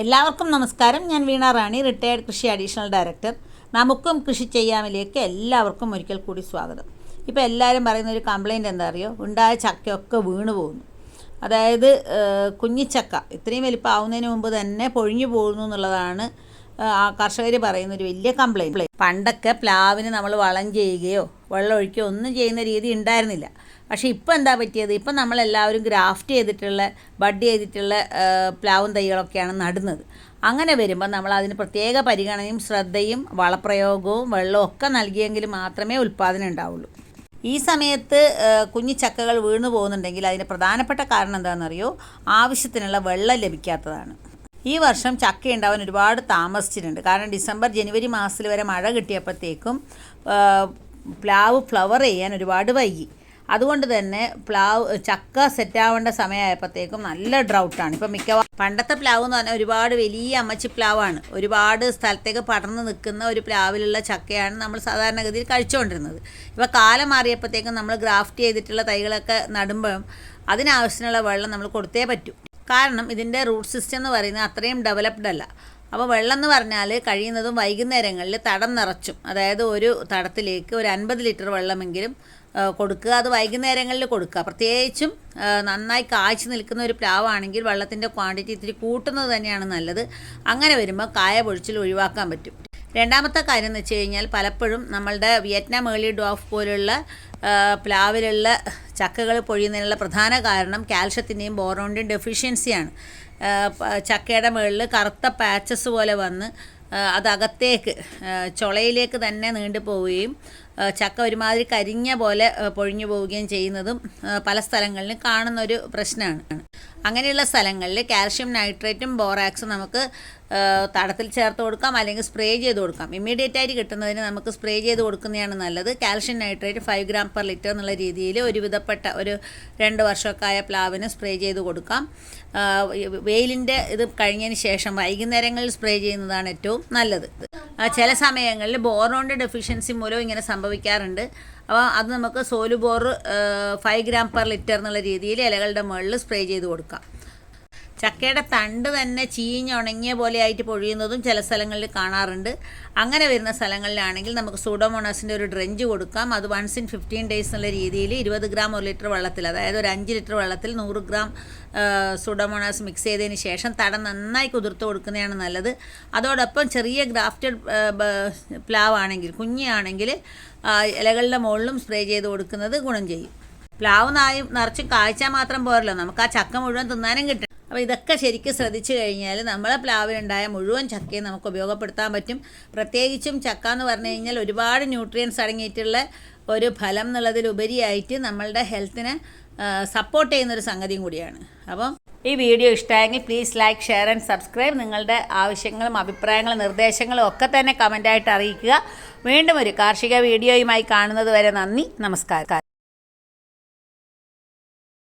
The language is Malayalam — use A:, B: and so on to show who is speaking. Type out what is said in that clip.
A: എല്ലാവർക്കും നമസ്കാരം. ഞാൻ വീണ റാണി റിട്ടയർഡ് കൃഷി അഡീഷണൽ ഡയറക്ടർ നമുക്കും കൃഷി ചെയ്യാമിലേക്ക് എല്ലാവർക്കും ഒരിക്കൽ കൂടി സ്വാഗതം. ഇപ്പോൾ എല്ലാവരും പറയുന്ന ഒരു കംപ്ലയിന്റ് എന്താ അറിയോ ഉണ്ടായ ചക്കയൊക്കെ വീണു പോകുന്നു. അതായത് കുഞ്ഞിച്ചക്ക ഇത്രയും വലിപ്പം ആവുന്നതിന് മുമ്പ് തന്നെ പൊഴിഞ്ഞു പോകുന്നു എന്നുള്ളതാണ് കർഷകർ പറയുന്നൊരു വലിയ കംപ്ലയിന്റ് പണ്ടൊക്കെ പ്ലാവിന് നമ്മൾ വളം ചെയ്യുകയോ വെള്ളം ഒഴിക്കുകയോ ഒന്നും ചെയ്യുന്ന രീതി ഉണ്ടായിരുന്നില്ല. പക്ഷേ ഇപ്പം എന്താ പറ്റിയത്? ഇപ്പം നമ്മളെല്ലാവരും ഗ്രാഫ്റ്റ് ചെയ്തിട്ടുള്ള ബഡ് ചെയ്തിട്ടുള്ള പ്ലാവും തൈകളൊക്കെയാണ് നടുന്നത്. അങ്ങനെ വരുമ്പോൾ നമ്മൾ അതിന് പ്രത്യേക പരിഗണനയും ശ്രദ്ധയും വളപ്രയോഗവും വെള്ളവും ഒക്കെ നൽകിയെങ്കിൽ മാത്രമേ ഉൽപ്പാദനം ഉണ്ടാവുള്ളൂ. ഈ സമയത്ത് കുഞ്ഞു ചക്കകൾ വീണു പോകുന്നുണ്ടെങ്കിൽ അതിന് പ്രധാനപ്പെട്ട കാരണം എന്താണെന്നറിയോ? ആവശ്യത്തിനുള്ള വെള്ളം ലഭിക്കാത്തതാണ്. ഈ വർഷം ചക്ക ഉണ്ടാവാൻ ഒരുപാട് താമസിച്ചിട്ടുണ്ട്. കാരണം ഡിസംബർ ജനുവരി മാസത്തിൽ വരെ മഴ കിട്ടിയപ്പോഴത്തേക്കും പ്ലാവ് ഫ്ലവർ ചെയ്യാൻ ഒരുപാട് വൈകി. അതുകൊണ്ട് തന്നെ പ്ലാവ് ചക്ക സെറ്റാവേണ്ട സമയമായപ്പോഴത്തേക്കും നല്ല ഡ്രൗട്ടാണ് ഇപ്പം മിക്കവാറും പണ്ടത്തെ പ്ലാവ് എന്ന് പറഞ്ഞാൽ ഒരുപാട് വലിയ അമ്മച്ചി പ്ലാവാണ്. ഒരുപാട് സ്ഥലത്തേക്ക് പടർന്ന് നിൽക്കുന്ന ഒരു പ്ലാവിലുള്ള ചക്കയാണ് നമ്മൾ സാധാരണഗതിയിൽ കഴിച്ചുകൊണ്ടിരുന്നത്. ഇപ്പോൾ കാലം മാറിയപ്പോഴത്തേക്കും നമ്മൾ ഗ്രാഫ്റ്റ് ചെയ്തിട്ടുള്ള തൈകളൊക്കെ നടുമ്പോഴും അതിനാവശ്യത്തിനുള്ള വെള്ളം നമ്മൾ കൊടുത്തേ പറ്റൂ. കാരണം ഇതിന്റെ റൂട്ട് സിസ്റ്റം എന്ന് പറയുന്നത് അത്രയും ഡെവലപ്ഡ് അല്ല. അപ്പോൾ വെള്ളം എന്ന് പറഞ്ഞാൽ കഴിയുന്നതും വൈകുന്നേരങ്ങളിൽ തടം നിറച്ചും അതായത് ഒരു തടത്തിലേക്ക് ഒരു അൻപത് ലിറ്റർ വെള്ളമെങ്കിലും കൊടുക്കുക. അത് വൈകുന്നേരങ്ങളിൽ കൊടുക്കുക. പ്രത്യേകിച്ചും നന്നായി കാച്ചു നിൽക്കുന്ന ഒരു പ്ലാവാണെങ്കിൽ വെള്ളത്തിന്റെ ക്വാണ്ടിറ്റി ഇത്തിരി കൂട്ടുന്നത് തന്നെയാണ് നല്ലത്. അങ്ങനെ വരുമ്പോൾ കായ പൊഴിച്ചിൽ ഒഴിവാക്കാൻ പറ്റും. രണ്ടാമത്തെ കാര്യം എന്ന് വെച്ച് കഴിഞ്ഞാൽ പലപ്പോഴും നമ്മളുടെ വിയറ്റ്നാം ഏർലി ഡോഫ് പോലുള്ള പ്ലാവിലുള്ള ചക്കകൾ പൊഴിയുന്നതിനുള്ള പ്രധാന കാരണം കാൽഷ്യത്തിന്റെയും ബോറോണിന്റെയും ഡെഫിഷ്യൻസിയാണ് ചക്കയുടെ മുകളിൽ കറുത്ത പാച്ചസ് പോലെ വന്ന് അതകത്തേക്ക് ചുളയിലേക്ക് തന്നെ നീണ്ടു പോവുകയും ചക്ക ഒരുമാതിരി കരിഞ്ഞ പോലെ പൊഴിഞ്ഞു പോവുകയും ചെയ്യുന്നതും പല സ്ഥലങ്ങളിലും കാണുന്നൊരു പ്രശ്നമാണ്. അങ്ങനെയുള്ള സ്ഥലങ്ങളിൽ കാൽഷ്യം നൈട്രേറ്റും ബോറാക്സും നമുക്ക് തടത്തിൽ ചേർത്ത് കൊടുക്കാം അല്ലെങ്കിൽ സ്പ്രേ ചെയ്ത് കൊടുക്കാം. ഇമ്മീഡിയറ്റ് ആയിട്ട് കിട്ടുന്നതിന് നമുക്ക് സ്പ്രേ ചെയ്ത് കൊടുക്കുന്നതാണ് നല്ലത്. Calcium nitrate five gram per litre എന്നുള്ള രീതിയിൽ ഒരുവിധപ്പെട്ട ഒരു രണ്ട് വർഷമൊക്കെ ആയ പ്ലാവിന് സ്പ്രേ ചെയ്ത് കൊടുക്കാം. വെയിലിന്റെ ഇത് കഴിഞ്ഞതിന് ശേഷം വൈകുന്നേരങ്ങളിൽ സ്പ്രേ ചെയ്യുന്നതാണ് ഏറ്റവും നല്ലത്. ചില സമയങ്ങളിൽ ബോറോണിന്റെ ഡെഫിഷ്യൻസി മൂലം ഇങ്ങനെ സംഭവിക്കാറുണ്ട്. അപ്പോൾ അത് നമുക്ക് Solubor five gram per litre എന്നുള്ള രീതിയിൽ ഇലകളുടെ മുകളിൽ സ്പ്രേ ചെയ്ത് കൊടുക്കാം. ചക്കയുടെ തണ്ട് തന്നെ ചീഞ്ഞുണങ്ങിയ പോലെ ആയിട്ട് പൊഴിയുന്നതും ചില സ്ഥലങ്ങളിൽ കാണാറുണ്ട്. അങ്ങനെ വരുന്ന സ്ഥലങ്ങളിലാണെങ്കിൽ നമുക്ക് സൂഡോമോണാസിന്റെ ഒരു ഡ്രഞ്ച് കൊടുക്കാം. അത് വൺസ് ഇൻ ഫിഫ്റ്റീൻ ഡേയ്സ് എന്നുള്ള രീതിയിൽ ഇരുപത് ഗ്രാം ഒരു ലിറ്റർ വെള്ളത്തിൽ അതായത് ഒരു അഞ്ച് ലിറ്റർ വെള്ളത്തിൽ നൂറ് ഗ്രാം സൂഡോമോണാസ് മിക്സ് ചെയ്തതിന് ശേഷം തട നന്നായി കുതിർത്ത് കൊടുക്കുന്നതാണ് നല്ലത്. അതോടൊപ്പം ചെറിയ ഗ്രാഫ്റ്റഡ് പ്ലാവ് ആണെങ്കിൽ കുഞ്ഞാണെങ്കിൽ ഇലകളുടെ മുകളിലും സ്പ്രേ ചെയ്ത് കൊടുക്കുന്നത് ഗുണം ചെയ്യും. പ്ലാവ് നായും നിറച്ചും കാഴ്ച മാത്രം പോരല്ലോ. നമുക്ക് ആ ചക്ക മുഴുവൻ തിന്നാനും കിട്ടും അപ്പോൾ ഇതൊക്കെ ശരിക്കും ശ്രദ്ധിച്ചു കഴിഞ്ഞാൽ നമ്മളെ പ്ലാവിലുണ്ടായ മുഴുവൻ ചക്കയും നമുക്ക് ഉപയോഗപ്പെടുത്താൻ പറ്റും. പ്രത്യേകിച്ചും ചക്ക എന്ന് പറഞ്ഞു കഴിഞ്ഞാൽ ഒരുപാട് ന്യൂട്രിയൻസ് അടങ്ങിയിട്ടുള്ള ഒരു ഫലം എന്നുള്ളതിലുപരിയായിട്ട് നമ്മളുടെ ഹെൽത്തിനെ സപ്പോർട്ട് ചെയ്യുന്നൊരു സംഗതിയും കൂടിയാണ്. അപ്പം ഈ വീഡിയോ ഇഷ്ടമായെങ്കിൽ please like share and subscribe നിങ്ങളുടെ ആവശ്യങ്ങളും അഭിപ്രായങ്ങളും നിർദ്ദേശങ്ങളും ഒക്കെ തന്നെ കമന്റായിട്ട് അറിയിക്കുക. വീണ്ടും ഒരു കാർഷിക വീഡിയോയുമായി കാണുന്നത് വരെ നന്ദി. നമസ്കാരം.